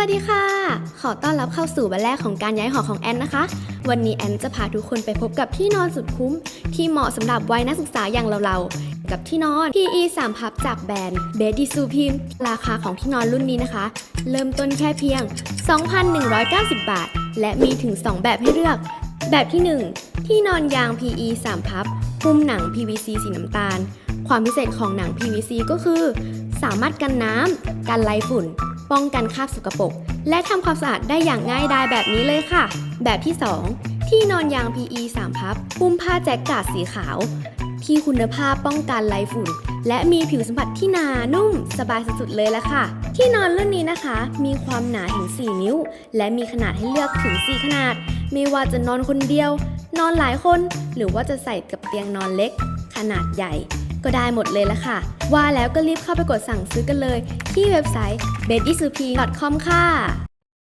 วัสดีค่ะ ขอต้อนรับเข้าสู่วันแรกของการย้ายหอของแอนนะคะ วันนี้แอนจะพาทุกคนไปพบกับที่นอนสุดคุ้ม ที่เหมาะสำหรับวัยนักศึกษาอย่างเราๆ กับที่นอน PE 3พับจากแบรนด์เบด i ซูพิมราคาของที่นอนรุ่นนี้นะคะ เริ่มต้นแค่เพียง 2,190 บาท และมีถึง 2 แบบให้เลือก แบบที่ 1 ที่นอนยาง PE 3พับหุ้มหนัง PVC สีน้ำตาล ความพิเศษของหนัง PVC ก็คือ สามารถกันน้ำกันไล่ฝุ่น ป้องกันคราบสกปรกและทำความสะอาดได้อย่างง่ายดายแบบนี้เลยค่ะ แบบที่ 2 ที่นอนยาง PE 3 พับหุ้มผ้าแจ็คกาดสีขาว ที่คุณภาพป้องกันไล่ฝุ่น และมีผิวสัมผัสที่หนานุ่ม สบายสุดๆเลยละค่ะ ที่นอนรุ่นนี้นะคะ มีความหนาถึง 4 นิ้ว และมีขนาดให้เลือกถึง 4 ขนาด ไม่ว่าจะนอนคนเดียว นอนหลายคน หรือว่าจะใส่กับเตียงนอนเล็ก ขนาดใหญ่ ก็ได้หมดเลยละค่ะ ว่าแล้วก็รีบเข้าไปกดสั่งซื้อกันเลย ที่เว็บไซต์ b e d i s u p i c o m ค่ะ